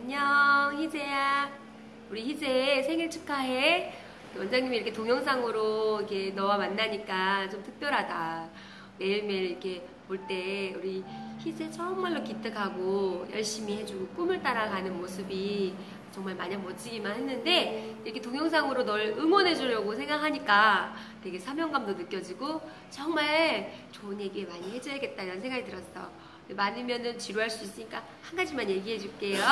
안녕 희재야. 우리 희재 생일 축하해. 원장님이 이렇게 동영상으로 이렇게 너와 만나니까 좀 특별하다. 매일매일 이렇게 볼 때 우리 희재 정말로 기특하고 열심히 해주고 꿈을 따라가는 모습이 정말 마냥 멋지기만 했는데 이렇게 동영상으로 널 응원해 주려고 생각하니까 되게 사명감도 느껴지고 정말 좋은 얘기 많이 해줘야겠다 이런 생각이 들었어 많으면은 지루할 수 있으니까 한 가지만 얘기해 줄게요.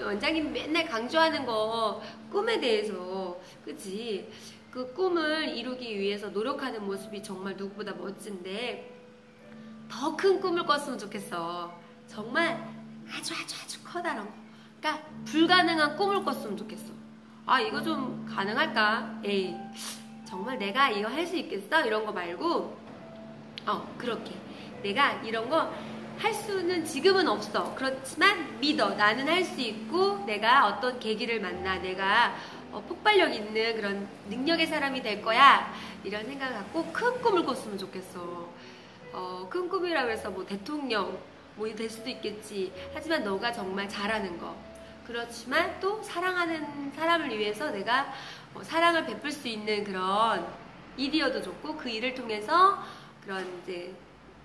원장님 맨날 강조하는 거 꿈에 대해서 그치? 그 꿈을 이루기 위해서 노력하는 모습이 정말 누구보다 멋진데 더 큰 꿈을 꿨으면 좋겠어. 정말 아주 아주 아주 커다란 거. 그러니까 불가능한 꿈을 꿨으면 좋겠어. 아 이거 좀 가능할까? 에이 정말 내가 이거 할 수 있겠어? 이런 거 말고 어 그렇게 내가 이런 거 할 수는 지금은 없어. 그렇지만 믿어. 나는 할 수 있고 내가 어떤 계기를 만나 내가 어, 폭발력 있는 그런 능력의 사람이 될 거야. 이런 생각을 갖고 큰 꿈을 꿨으면 좋겠어. 어, 큰 꿈이라고 해서 뭐 대통령 뭐 될 수도 있겠지. 하지만 너가 정말 잘하는 거. 그렇지만 또 사랑하는 사람을 위해서 내가 어, 사랑을 베풀 수 있는 그런 일이어도 좋고 그 일을 통해서 그런 이제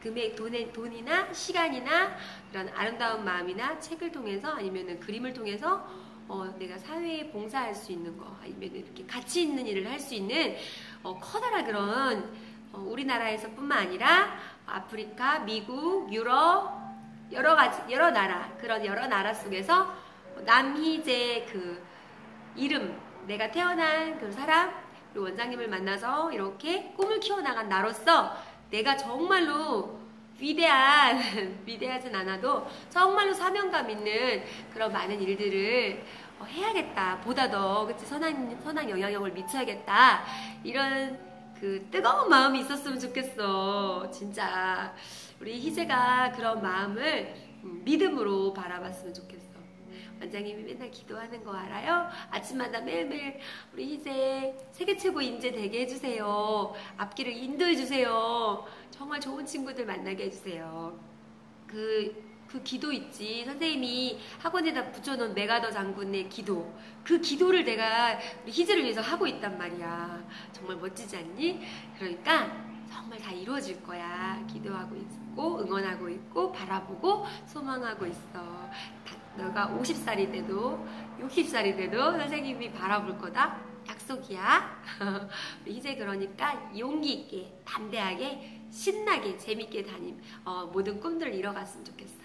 금액, 돈의, 돈이나 시간이나 그런 아름다운 마음이나 책을 통해서 아니면 그림을 통해서 어, 내가 사회에 봉사할 수 있는 거 아니면 이렇게 가치 있는 일을 할 수 있는 어, 커다란 그런 어, 우리나라에서 뿐만 아니라 아프리카, 미국, 유럽 여러 가지 여러 나라 그런 여러 나라 속에서 남희재 그 이름 내가 태어난 그 사람 그리고 원장님을 만나서 이렇게 꿈을 키워나간 나로서 내가 정말로 위대한, 위대하진 않아도 정말로 사명감 있는 그런 많은 일들을 어, 해야겠다. 보다 더, 그치, 선한, 선한 영향력을 미쳐야겠다. 이런 그 뜨거운 마음이 있었으면 좋겠어. 진짜. 우리 희재가 그런 마음을 음, 믿음으로 바라봤으면 좋겠어. 원장님이 맨날 기도하는 거 알아요? 아침마다 매일매일 우리 희재 세계 최고 인재 되게 해주세요. 앞길을 인도해 주세요. 정말 좋은 친구들 만나게 해주세요. 그, 그 기도 있지. 선생님이 학원에다 붙여놓은 메가더 장군의 기도. 그 기도를 내가 우리 희재를 위해서 하고 있단 말이야. 정말 멋지지 않니? 그러니까 정말 다 이루어질 거야. 기도하고 있고, 응원하고 있고, 바라보고, 소망하고 있어. 너가 50살이 돼도 60살이 돼도 선생님이 바라볼 거다. 약속이야. 이제 그러니까 용기 있게, 담대하게, 신나게, 재밌게 다님, 어, 모든 꿈들을 이뤄갔으면 좋겠어.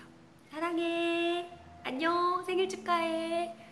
사랑해. 안녕. 생일 축하해.